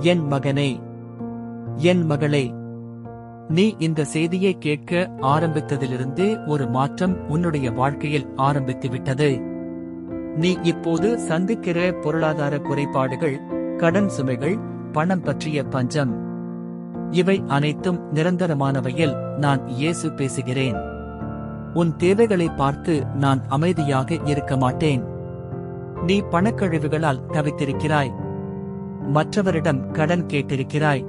என் மகனே என் மகளே நீ இந்த செய்தியை கேட்க ஆரம்பித்ததிலிருந்து ஒரு மாற்றம் உன்னுடைய வாழ்க்கையில் ஆரம்பித்து விட்டது நீ இப்போது சந்திக்கிற பொருளாதார குறைபாடுகள் கடன் சுமைகள் பணம் பற்றிய பஞ்சம். இவை அனைத்தும் நிரந்தரமானவையில் நான் இயேசு பேசுகிறேன். உன் தேவைகளை பார்த்து நான் அமைதியாக இருக்க மாட்டேன். நீ பணக்கழிவுகளால் தவித்திருக்கிறாய். மற்றவரிடம் கடன் கேட்டிருக்கிறாய்.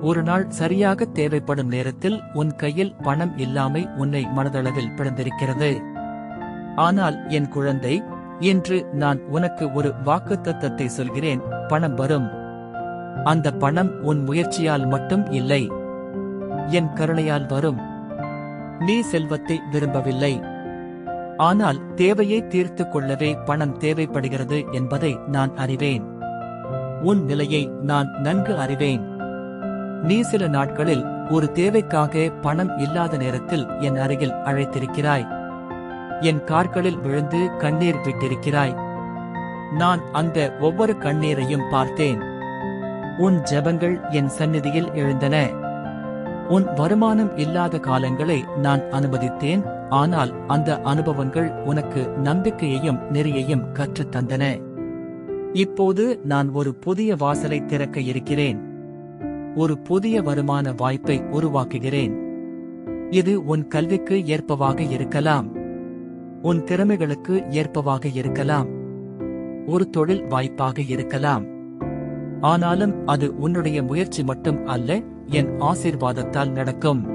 ஒரு நாள் சரியாக தேவைப்படும் நேரத்தில் உன் கையில் பணம் இல்லாமை உன்னை மனதளவில் பிறந்திருக்கிறது ஆனால் என் குழந்தை இன்று நான் உனக்கு ஒரு வாக்குத்தத்தத்தை சொல்கிறேன் பணம் வரும். அந்த பணம் உன் முயற்சியால் மட்டும் இல்லை. என் கருணையால் வரும். நீ செல்வத்தை விரும்பவில்லை. ஆனால் தேவையை தீர்த்து கொள்ளவே பணம் தேவைப்படுகிறது என்பதை நான் அறிவேன். உன் நிலையை நான் நன்கு அறிவேன். நீ சில நாட்களில் ஒரு தேவைக்காக பணம் இல்லாத நேரத்தில் என் அருகில் அழைத்திருக்கிறாய். என் கார்களில் விழுந்து கண்ணீர் விட்டிருக்கிறாய். நான் அந்த ஒவ்வொரு கண்ணீரையும் பார்த்தேன். உன் ஜெபங்கள் என் சந்நிதியில் எழுந்தன. உன் வருமானம் இல்லாத காலங்களை நான் அனுமதித்தேன். ஆனால் அந்த அனுபவங்கள் உனக்கு நம்பிக்கையையும் நெறியையும் கற்றுத் தந்தன இப்போது நான் ஒரு புதிய வாசலை திறக்க இருக்கிறேன். ஒரு புதிய வருமான வாய்ப்பை உருவாக்குகிறேன். இது உன் கல்விக்கு ஏற்பவாக இருக்கலாம். உன் திறமைகளுக்கு ஏற்பவாக இருக்கலாம். ஒரு தொழில் வாய்ப்பாக இருக்கலாம். ஆனாலும் அது உன்னுடைய முயற்சி மட்டும் அல்ல என் ஆசீர்வாதத்தால் நடக்கும்.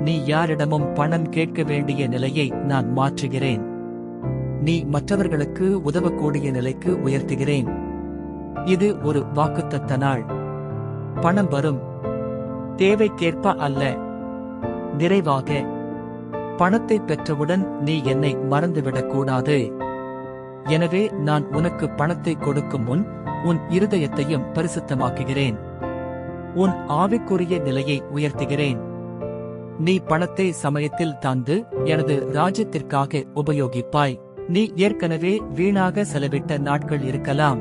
நீ யாரிடமும் பணம் கேட்க வேண்டிய நிலையை நான் மாற்றுகிறேன். நீ மற்றவர்களுக்கு உதவக்கூடிய நிலைக்கு உயர்த்துகிறேன். இது ஒரு வாக்குத்தத்த நாள் பணம் வரும். தேவைக்கேற்ப அல்ல. நிறைவாக. பணத்தை பெற்றவுடன் நீ என்னை மறந்துவிடக்கூடாது. எனவே நான் உனக்கு பணத்தை கொடுக்கும் முன் உன் இருதயத்தையும் பரிசுத்தமாக்குகிறேன். உன் ஆவிக்குரிய நிலையை உயர்த்துகிறேன். நீ பணத்தை சமயத்தில் தந்து எனது ராஜ்யத்திற்காக உபயோகிப்பாய். நீ ஏற்கனவே வீணாக செலவிட்ட நாட்கள் இருக்கலாம்.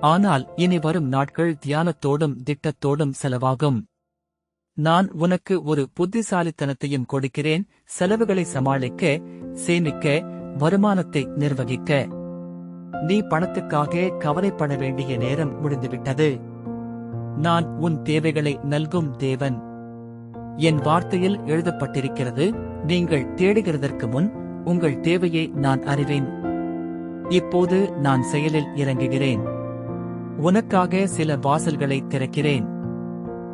ஆனால் இனி வரும் நாட்கள் தியானத்தோடும் திட்டத்தோடும் செலவாகும். நான் உனக்கு ஒரு புத்திசாலித்தனத்தையும் கொடுக்கிறேன் செலவுகளை சமாளிக்க சேமிக்க வருமானத்தை நிர்வகிக்க. நீ பணத்துக்காக கவலைப்பட வேண்டிய நேரம் முடிந்துவிட்டது. நான் உன் தேவைகளை நல்கும் தேவன். என் வார்த்தையில் எழுதப்பட்டிருக்கிறது நீங்கள் தேடுகிறதற்கு முன் உங்கள் தேவையை நான் அறிவேன். இப்போது நான் செயலில் இறங்குகிறேன். உனக்காக சில வாசல்களை திறக்கிறேன்.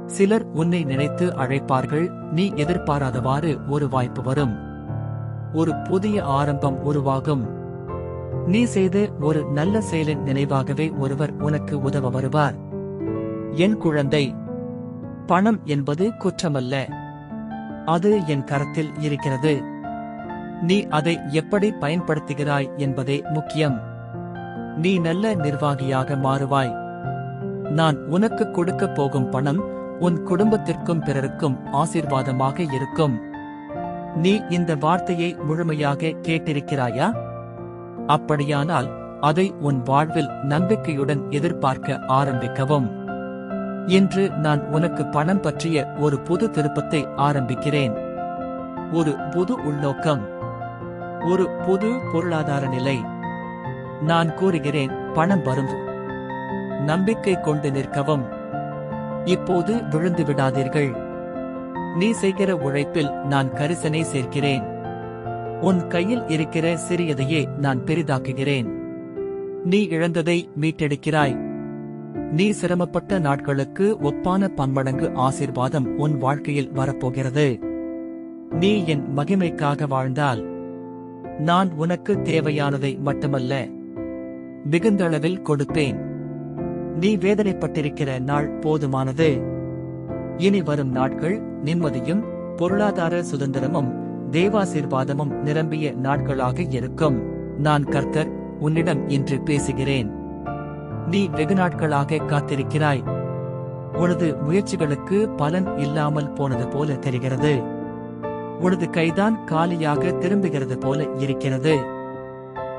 சிலர் உன்னை நினைத்து அழைப்பார்கள் நீ எதிர்பாராதவாறு ஒரு வாய்ப்பு வரும். ஒரு புதிய ஆரம்பம் உருவாகும். நீ செய்த ஒரு நல்ல செயலின் நினைவாகவே ஒருவர் உனக்கு உதவ வருவார். என் குழந்தை பணம் என்பது குற்றமல்ல. அது என் கரத்தில் இருக்கிறது. நீ அதை எப்படி பயன்படுத்துகிறாய் என்பதே முக்கியம். நீ நல்ல நிர்வாகியாக மாறுவாய். நான் உனக்கு கொடுக்கப் போகும் பணம் உன் குடும்பத்திற்கும் பிறருக்கும் ஆசீர்வாதமாக இருக்கும். நீ இந்த வார்த்தையை முழுமையாக கேட்டிருக்கிறாயா? அப்படியானால் அதை உன் வாழ்வில் நம்பிக்கையுடன் எதிர்பார்க்க ஆரம்பிக்கவும். இன்று நான் உனக்கு பணம் பற்றிய ஒரு புது திருப்பத்தை ஆரம்பிக்கிறேன். ஒரு புது உள்நோக்கம். ஒரு புது பொருளாதார நிலை. நான் கூறுகிறேன் பணம் வரும்? நம்பிக்கை கொண்டு நிற்கவும். இப்போது விழுந்து விடாதீர்கள். நீ செய்கிற உழைப்பில் நான் கரிசனை சேர்க்கிறேன். உன் கையில் இருக்கிற சிறியதையே நான் பெரிதாக்குகிறேன். நீ இழந்ததை மீட்டெடுக்கிறாய். நீ சிரமப்பட்ட நாட்களுக்கு ஒப்பான பன்மடங்கு ஆசீர்வாதம் உன் வாழ்க்கையில் வரப்போகிறது. நீ என் மகிமைக்காக வாழ்ந்தால் நான் உனக்கு தேவையானதை மட்டுமல்ல மிகுந்தளவில் கொடுப்பேன். நீ வேதனைப்பட்டிருக்கிற நாள் போதுமானது. இனி வரும் நாட்கள் நிம்மதியும் பொருளாதார சுதந்திரமும் தேவாசீர்வாதமும் நிரம்பிய நாட்களாக இருக்கும். நான் கர்த்தர் உன்னிடம் இன்று பேசுகிறேன். நீ வெகு நாட்களாக காத்திருக்கிறாய். உனது முயற்சிகளுக்கு பலன் இல்லாமல் போனது போல தெரிகிறது. உனது கைதான் காலியாக திரும்புகிறது போல இருக்கிறது.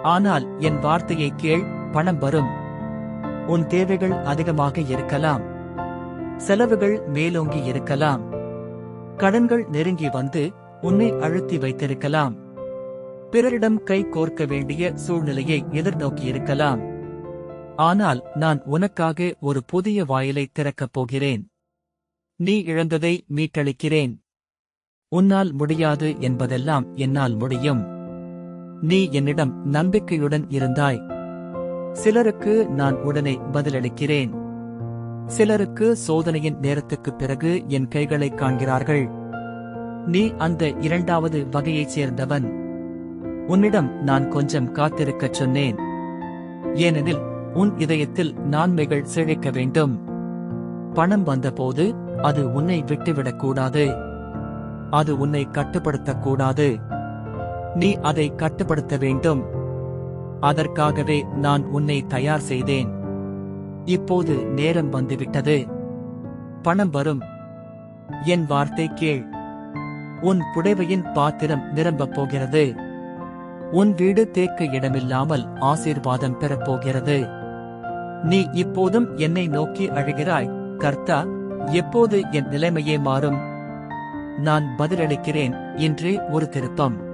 ஆனால் என் வார்த்தையை கேள் பணம் வரும். உன் தேவைகள் அதிகமாக இருக்கலாம். செலவுகள் மேலோங்கி இருக்கலாம். கடன்கள் நெருங்கி வந்து உன்னை அழுத்தி வைத்திருக்கலாம். பிறரிடம் கை கோர்க்க வேண்டிய சூழ்நிலையை எதிர்நோக்கி இருக்கலாம். ஆனால் நான் உனக்காக ஒரு புதிய வாயிலை திறக்கப் போகிறேன். நீ இழந்ததை மீட்டளிக்கிறேன். உன்னால் முடியாது என்பதெல்லாம் என்னால் முடியும். நீ என்னிடம் நம்பிக்கையுடன் இருந்தாய். சிலருக்கு நான் உடனே பதிலளிக்கிறேன். சிலருக்கு சோதனையின் நேரத்துக்குப் பிறகு என் கைகளை காண்கிறார்கள். நீ அந்த இரண்டாவது வகையைச் சேர்ந்தவன். உன்னிடம் நான் கொஞ்சம் காத்திருக்கச் சொன்னேன். ஏனெனில் உன் இதயத்தில் நான்மைகள் செழிக்க வேண்டும். பணம் வந்தபோது அது உன்னை விட்டுவிடக்கூடாது அது உன்னை கட்டுப்படுத்தக்கூடாது. நீ அதை கட்டுப்படுத்த வேண்டும். அதற்காகவே நான் உன்னை தயார் செய்தேன். இப்போது நேரம் வந்துவிட்டது. பணம் வரும். என் வார்த்தை கேள். உன் புடைவையின் பாத்திரம் நிரம்பப் போகிறது. உன் வீடு தேக்க இடமில்லாமல் ஆசீர்வாதம் பெறப்போகிறது நீ இப்போதும் என்னை நோக்கி அழுகிறாய். கர்த்தா எப்போது என் நிலைமையே மாறும்? நான் பதிலளிக்கிறேன் இன்றே ஒரு திருப்பம்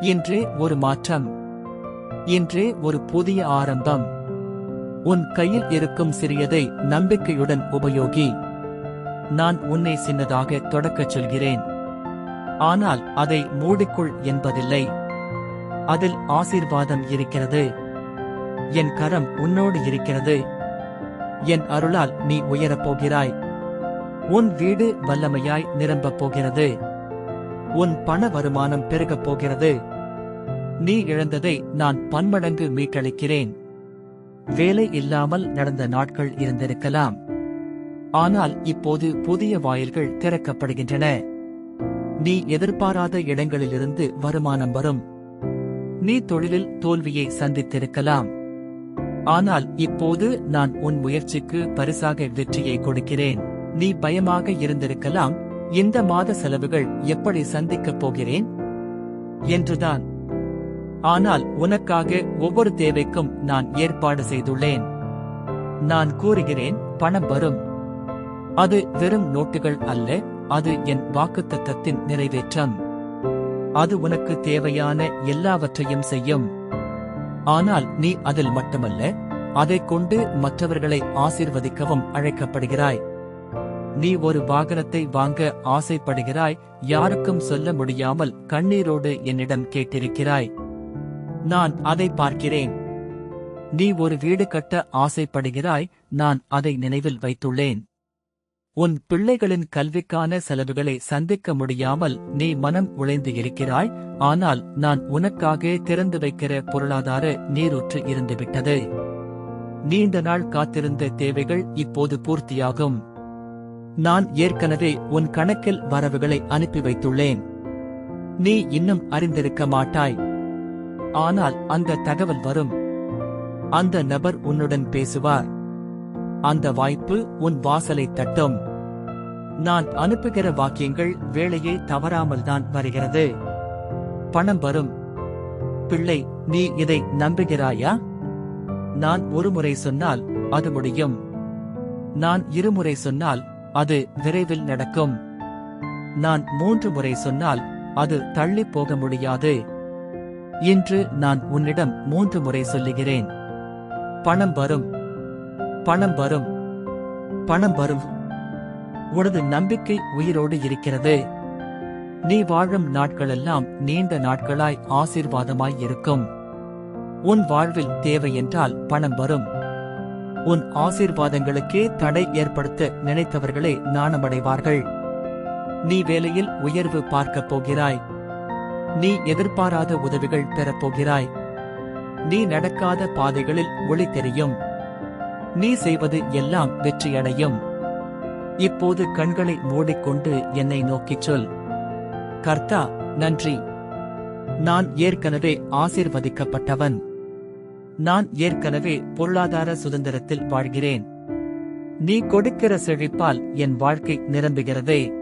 இன்றே ஒரு மாற்றம். இன்றே ஒரு புதிய ஆரம்பம். உன் கையில் இருக்கும் சிறியதை நம்பிக்கையுடன் உபயோகி. நான் உன்னை சின்னதாக தொடக்கச் சொல்கிறேன். ஆனால் அதை மூடிக்குள் என்பதில்லை. அதில் ஆசீர்வாதம் இருக்கிறது. என் கரம் உன்னோடு இருக்கிறது. என் அருளால் நீ உயரப் போகிறாய். உன் வீடு வல்லமையாய் நிரம்பப் போகிறது. உன் பண வருமானம் பெருகப் போகிறது. நீ இழந்ததை நான் பன்மடங்கு மீட்டளிக்கிறேன். வேலை இல்லாமல் நடந்த நாட்கள் இருந்திருக்கலாம். ஆனால் இப்போது புதிய வாயில்கள் திறக்கப்படுகின்றன. நீ எதிர்பாராத இடங்களிலிருந்து வருமானம் வரும். நீ தொழிலில் தோல்வியை சந்தித்திருக்கலாம். ஆனால் இப்போது நான் உன் முயற்சிக்கு பரிசாக வெற்றியை கொடுக்கிறேன். நீ பயமாக இருந்திருக்கலாம். இந்த மாத செலவுகள் எப்படி சந்திக்கப் போகிறேன்? என்றுதான். ஆனால் உனக்காக ஒவ்வொரு தேவைக்கும் நான் ஏற்பாடு செய்துள்ளேன். நான் கூறுகிறேன் பணம் வரும். அது வெறும் நோட்டுகள் அல்ல அது என் வாக்குத்தத்தத்தின் நிறைவேற்றம். அது உனக்கு தேவையான எல்லாவற்றையும் செய்யும். ஆனால் நீ அதில் மட்டுமல்ல அதைக் கொண்டு மற்றவர்களை ஆசிர்வதிக்கவும் அழைக்கப்படுகிறாய். நீ ஒரு வாகனத்தை வாங்க ஆசைப்படுகிறாய் யாருக்கும் சொல்ல முடியாமல் கண்ணீரோடு என்னிடம் கேட்டிருக்கிறாய். நான் அதை பார்க்கிறேன். நீ ஒரு வீடு கட்ட ஆசைப்படுகிறாய் நான் அதை நினைவில் வைத்துள்ளேன். உன் பிள்ளைகளின் கல்விக்கான செலவுகளை சந்திக்க முடியாமல் நீ மனம் உழைந்து இருக்கிறாய் ஆனால் நான் உனக்காக திறந்து வைக்கிற பொருளாதார நீரூற்று இருந்துவிட்டது. நீண்ட நாள் காத்திருந்த தேவைகள் இப்போது பூர்த்தியாகும். நான் ஏற்கனவே உன் கணக்கில் வரவுகளை அனுப்பி வைத்துள்ளேன். நீ இன்னும் அறிந்திருக்க மாட்டாய். ஆனால் அந்த தகவல் வரும். அந்த நபர் உன்னுடன் பேசுவார். அந்த வாய்ப்பு உன் வாசலை தட்டும். நான் அனுப்புகிற வாக்கியங்கள் வேலையை தவறாமல் தான் வருகிறது. பணம் வரும். பிள்ளை நீ இதை நம்புகிறாயா? நான் ஒருமுறை சொன்னால் அது முடியும். நான் இருமுறை சொன்னால் அது விரைவில் நடக்கும். நான் மூன்று முறை சொன்னால் அது தள்ளி போக முடியாது. இன்று நான் உன்னிடம் மூன்று முறை சொல்லுகிறேன். பணம் வரும். பணம் வரும். பணம் வரும். உனது நம்பிக்கை உயிரோடு இருக்கிறது. நீ வாழும் நாட்களெல்லாம் நீண்ட நாட்களாய் ஆசீர்வாதமாய் இருக்கும். உன் வாழ்வில் தேவை என்றால் பணம் வரும். உன் ஆசீர்வாதங்களுக்கே தடை ஏற்படுத்த நினைத்தவர்களே நாணமடைவார்கள் நீ வேலையில் உயர்வு பார்க்கப் போகிறாய். நீ எதிர்பாராத உதவிகள் பெறப் போகிறாய். நீ நடக்காத பாதைகளில் ஒளி தெரியும். நீ செய்வது எல்லாம் வெற்றியடையும். இப்போது கண்களை மூடிக்கொண்டு என்னை நோக்கிச் சொல். கர்த்தா நன்றி. நான் ஏற்கனவே ஆசீர்வதிக்கப்பட்டவன். நான் ஏற்கனவே பொருளாதார சுதந்திரத்தில் வாழ்கிறேன். நீ கொடுக்கிற செழிப்பால் என் வாழ்க்கை நிரம்புகிறதே.